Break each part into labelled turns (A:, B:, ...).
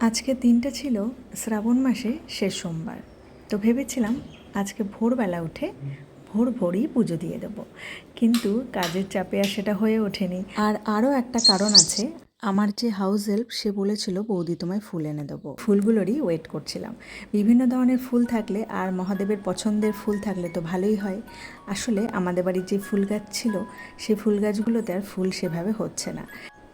A: আজকে দিনটা ছিল শ্রাবণ মাসে শেষ সোমবার। তো ভেবেছিলাম আজকে ভোরবেলা উঠে ভোর ভোরই পুজো দিয়ে দেব। কিন্তু কাজের চাপে আর সেটা হয়ে ওঠেনি। আর আরও একটা কারণ আছে, আমার যে হাউস হেল্প সে বলেছিল বৌদি তোমায় ফুল এনে দেবো। ফুলগুলোরই ওয়েট করছিলাম। বিভিন্ন ধরনের ফুল থাকলে আর মহাদেবের পছন্দের ফুল থাকলে তো ভালোই হয়। আসলে আমাদের বাড়ির যে ফুল গাছ ছিল সেই ফুল গাছগুলোতে আর ফুল সেভাবে হচ্ছে না।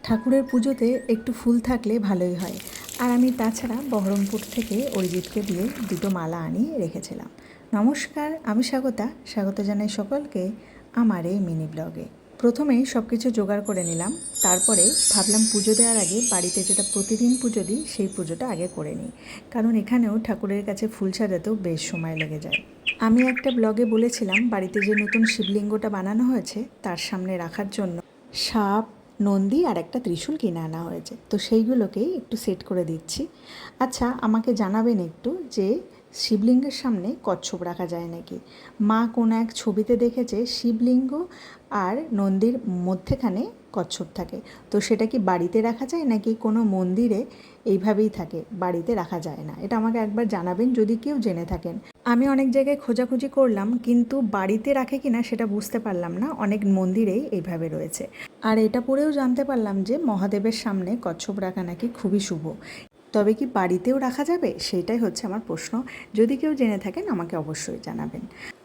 A: ঠাকুরের পুজোতে একটু ফুল থাকলে ভালোই হয়। আর আমি তাছাড়া বহরমপুর থেকে অরিজিৎকে দিয়ে দুটো মালা আনিয়ে রেখেছিলাম। নমস্কার, আমি স্বাগতা। স্বাগত জানাই সকলকে আমার এই মিনি ব্লগে। প্রথমেই সব কিছু জোগাড় করে নিলাম, তারপরে ভাবলাম পুজো দেওয়ার আগে বাড়িতে যেটা প্রতিদিন পুজো দিই, সেই পুজোটা আগে করে নিই। কারণ এখানেও ঠাকুরের কাছে ফুল সাজাতেও বেশ সময় লেগে যায়। আমি একটা ব্লগে বলেছিলাম, বাড়িতে যে নতুন শিবলিঙ্গটা বানানো হয়েছে, তার সামনে রাখার জন্য সাপ নন্দী আর একটা ত্রিশূল কিনে আনা হয়েছে। তো সেইগুলোকেই একটু সেট করে দিচ্ছি। আচ্ছা আমাকে জানাবেন একটু যে শিবলিঙ্গের সামনে কচ্ছপ রাখা যায় নাকি? মা কোনো এক ছবিতে দেখেছে শিবলিঙ্গ আর নন্দীর মধ্যেখানে কচ্ছপ থাকে। তো সেটা কি বাড়িতে রাখা যায় নাকি কোনো মন্দিরে এইভাবেই থাকে? বাড়িতে রাখা যায় না। এটা আমাকে একবার জানাবেন যদি কেউ জেনে থাকেন। আমি অনেক জায়গায় খোঁজাখুঁজি করলাম, কিন্তু বাড়িতে রাখে কিনা সেটা বুঝতে পারলাম না। অনেক মন্দিরেই এইভাবে রয়েছে। আর এটা পড়েও জানতে পারলাম যে মহাদেবের সামনে কচ্ছপ রাখা নাকি খুবই শুভ। তবে কি বাড়িতেও রাখা যাবে? সেটাই হচ্ছে আমার প্রশ্ন। যদি কেউ জেনে থাকেন, আমাকে অবশ্যই জানাবেন।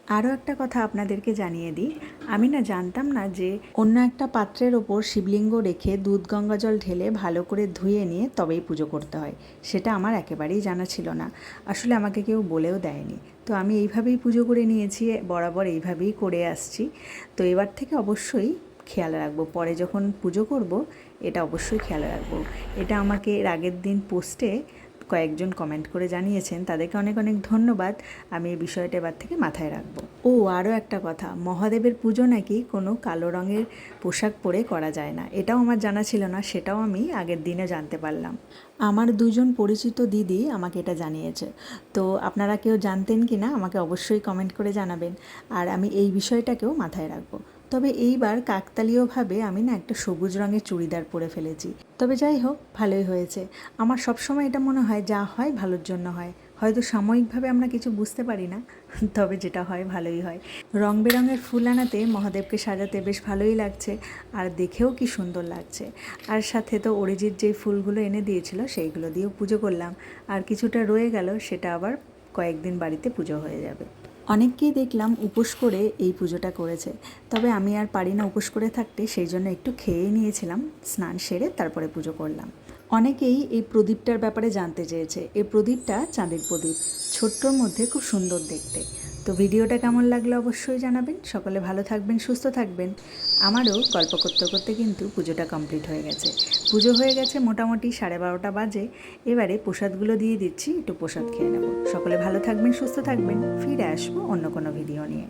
A: আরও একটা কথা আপনাদেরকে জানিয়ে দিই। আমি না জানতাম না যে অন্য একটা পাত্রের ওপর শিবলিঙ্গ রেখে দুধ গঙ্গা জল ঢেলে ভালো করে ধুয়ে নিয়ে তবেই পুজো করতে হয়। সেটা আমার একেবারেই জানা ছিল না। আসলে আমাকে কেউ বলেও দেয়নি। তো আমি এইভাবেই পুজো করে নিয়েছি, বরাবর এইভাবেই করে আসছি। তো এবার থেকে অবশ্যই খেয়াল রাখব। পরে যখন পুজো করব, এটা অবশ্যই খেয়াল রাখব। এটা আমাকে এর আগের দিন পোস্টে কয়েকজন কমেন্ট করে জানিয়েছেন, তাদেরকে অনেক অনেক ধন্যবাদ। আমি এই বিষয়টা এবার থেকে মাথায় রাখব। ও আরও একটা কথা। মহাদেবের পুজো নাকি কোনো কালো রঙের পোশাক পরে করা যায় না। এটাও আমার জানা ছিল না, সেটাও আমি আগের দিনে জানতে পারলাম। আমার দুজন পরিচিত দিদি আমাকে এটা জানিয়েছে। তো আপনারা কেউ জানতেন কি না আমাকে অবশ্যই কমেন্ট করে জানাবেন। আর আমি এই বিষয়টাকেও মাথায় রাখব। তবে এইবার কাকতালীয়ভাবে আমি না একটা সবুজ রঙের চুড়িদার পরে ফেলেছি। তবে যাই হোক, ভালোই হয়েছে। আমার সবসময় এটা মনে হয় যা হয় ভালোর জন্য হয়। হয়তো সাময়িকভাবে আমরা কিছু বুঝতে পারি না, তবে যেটা হয় ভালোই হয়। রং বেরঙের ফুল আনাতে মহাদেবকে সাজাতে বেশ ভালোই লাগছে, আর দেখেও কি সুন্দর লাগছে। আর সাথে তো অরিজিৎ যেই ফুলগুলো এনে দিয়েছিল, সেইগুলো দিয়েও পুজো করলাম। আর কিছুটা রয়ে গেল, সেটা আবার কয়েকদিন বাড়িতে পুজো হয়ে যাবে। অনেককেই দেখলাম উপোস করে এই পুজোটা করেছে। তবে আমি আর পারি না উপোস করে থাকতে, সেই জন্য একটু খেয়ে নিয়েছিলাম, স্নান সেরে তারপরে পুজো করলাম। অনেকেই এই প্রদীপটার ব্যাপারে জানতে চেয়েছে। এই প্রদীপটা চাঁদের প্রদীপ, ছোট্টর মধ্যে খুব সুন্দর দেখতে। তো ভিডিওটা কেমন লাগল অবশ্যই জানাবেন। সকলে ভালো থাকবেন, সুস্থ থাকবেন। আমারও গল্প করতে করতে কিন্তু পুজোটা কমপ্লিট হয়ে গেছে। পুজো হয়ে গেছে মোটামুটি সাড়ে বারোটা বাজে। এবারে প্রসাদগুলো দিয়ে দিচ্ছি, একটু প্রসাদ খেয়ে নেব। সকলে ভালো থাকবেন, সুস্থ থাকবেন। ফিরে আসব অন্য কোনো ভিডিও নিয়ে।